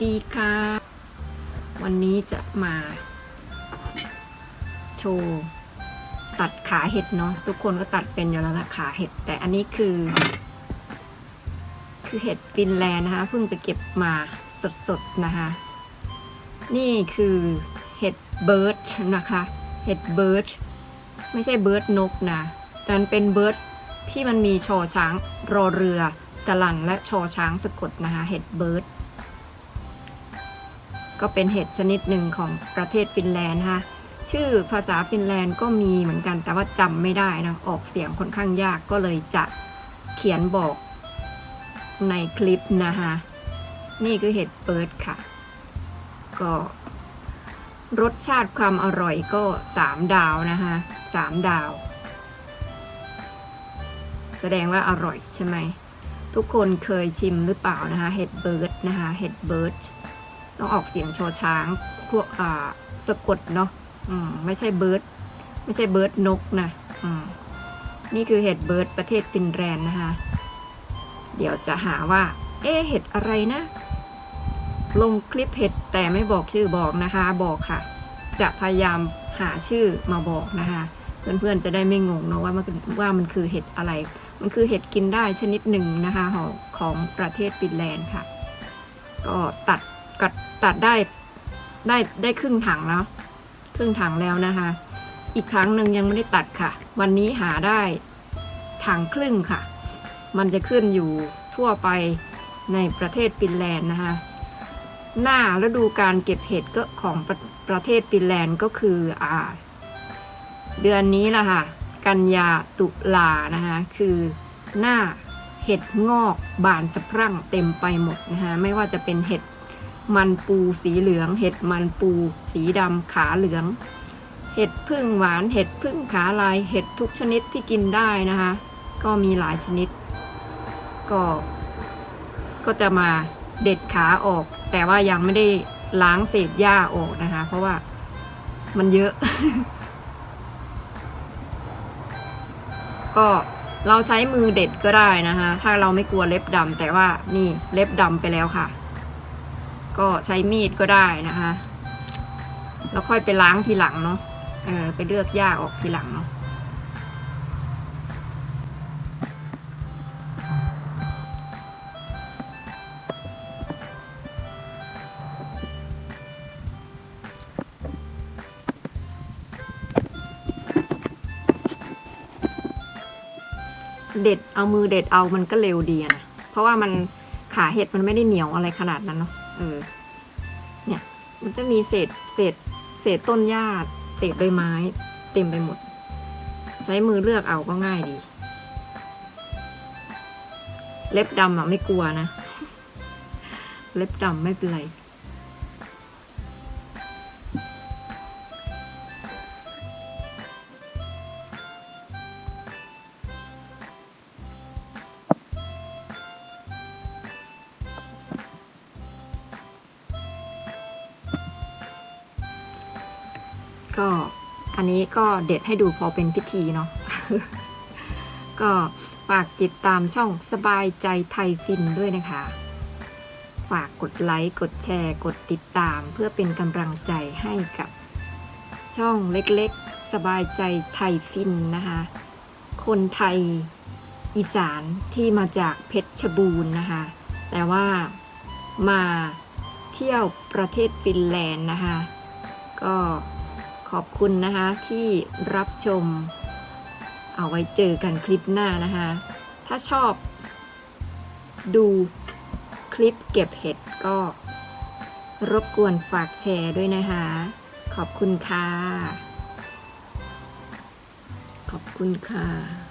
สวัสดีค่ะ วันนี้จะมา โชว์ตัดขาเห็ดเนาะทุกคนก็ตัดเป็นอยู่แล้วละขาเห็ด แต่อันนี้คือ คือเห็ดฟินแลนด์นะคะเพิ่งไปเก็บมาสดๆนะคะ นี่คือเห็ดเบิร์ดนะคะ เห็ดเบิร์ดไม่ใช่เบิร์ดนกนะแต่มันเป็นเบิร์ดที่มันมีชอช้างรอเรือกระลันและชอช้างสะกดนะคะเห็ดเบิร์ด ก็เป็นเห็ดชนิดหนึ่งของประเทศฟินแลนด์นะคะชื่อภาษาฟินแลนด์ก็มีเหมือนกันแต่ว่าจำไม่ได้นะออกเสียงค่อนข้างยากก็เลยจะเขียนบอกในคลิปนะคะนี่คือเห็ดเปิดค่ะ ก็รสชาติความอร่อยก็สามดาวนะคะสามดาว แสดงว่าอร่อยใช่ไหม ทุกคนเคยชิมหรือเปล่านะคะ เห็ดเบิร์ดนะคะ เห็ดเบิร์ด ต้องออกเสียงชอช้างพวกอ่าสะกดเนาะอืมไม่ใช่เบิร์ดไม่ใช่เบิร์ดนกนะอืมนี่คือเห็ดเบิร์ดประเทศฟินแลนด์นะคะเดี๋ยวจะหาว่า เอ๊เห็ดอะไรนะ ลงคลิปเห็ดแต่ไม่บอกชื่อบอกนะคะบอกค่ะ จะพยายามหาชื่อมาบอกนะคะเพื่อนๆจะได้ไม่งงเนาะว่ามันว่ามันคือเห็ดอะไร มันคือเห็ดกินได้ชนิดหนึ่งนะคะของของประเทศฟินแลนด์ค่ะ ก็ตัดกัด ตัดได้ได้ได้ครึ่งถังแล้ว ครึ่งถังแล้วนะคะ อีกครั้งหนึ่งยังไม่ได้ตัดค่ะ วันนี้หาได้ถังครึ่งค่ะ มันจะขึ้นอยู่ทั่วไปในประเทศฟินแลนด์นะคะ หน้าฤดูการเก็บเห็ดก็ของประประเทศฟินแลนด์ก็คืออ่า เดือนนี้ละค่ะ กันยาตุลานะคะ คือหน้าเห็ดงอกบานสะพรั่งเต็มไปหมดนะคะ ไม่ว่าจะเป็นเห็ด มันปูสีเหลือง เห็ดมันปูสีดำขาเหลือง เห็ดพึ่งหวาน เห็ดพึ่งขาลาย เห็ดทุกชนิดที่กินได้นะคะ ก็มีหลายชนิด ก็ ก็จะมาเด็ดขาออก แต่ว่ายังไม่ได้ล้างเศษหญ้าออกนะคะ เพราะว่ามันเยอะ ก็เราใช้มือเด็ดก็ได้นะคะ ถ้าเราไม่กลัวเล็บดำแต่ว่านี่เล็บดำไปแล้วค่ะ ก็ใช้มีดก็ได้นะคะแล้วค่อยไปล้างทีหลังเนาะเออไปเลือกหญ้าออกทีหลังเนาะเด็ดเอามือเด็ดเอามันก็เร็วดีนะ เพราะว่ามันขาเห็ดมันไม่ได้เหนียวอะไรขนาดนั้นเนาะ เออ เนี่ย มันจะมีเศษเศษ เศษต้นหญ้าเศษใบไม้ เต็มไปหมด ใช้มือเลือกเอาก็ง่ายดี เล็บดำอะไม่กลัวนะ เล็บดำไม่เป็นไร ก็อันนี้ก็เด็ดให้ดูพอเป็นพิธีเนาะก็ฝากติดตามช่องสบายใจไทยฟินด้วยนะคะ ฝากกดไลค์ กดแชร์ กดติดตามเพื่อเป็นกำลังใจให้กับช่องเล็กๆ สบายใจไทยฟินนะคะ คนไทยอีสานที่มาจากเพชรบูรณ์นะคะ แต่ว่ามาเที่ยวประเทศฟินแลนด์นะคะ ก็ ขอบคุณนะคะที่รับชม เอาไว้เจอกันคลิปหน้านะคะ ถ้าชอบดูคลิปเก็บเห็ดก็รบกวนฝากแชร์ด้วยนะคะ ขอบคุณค่ะ ขอบคุณค่ะ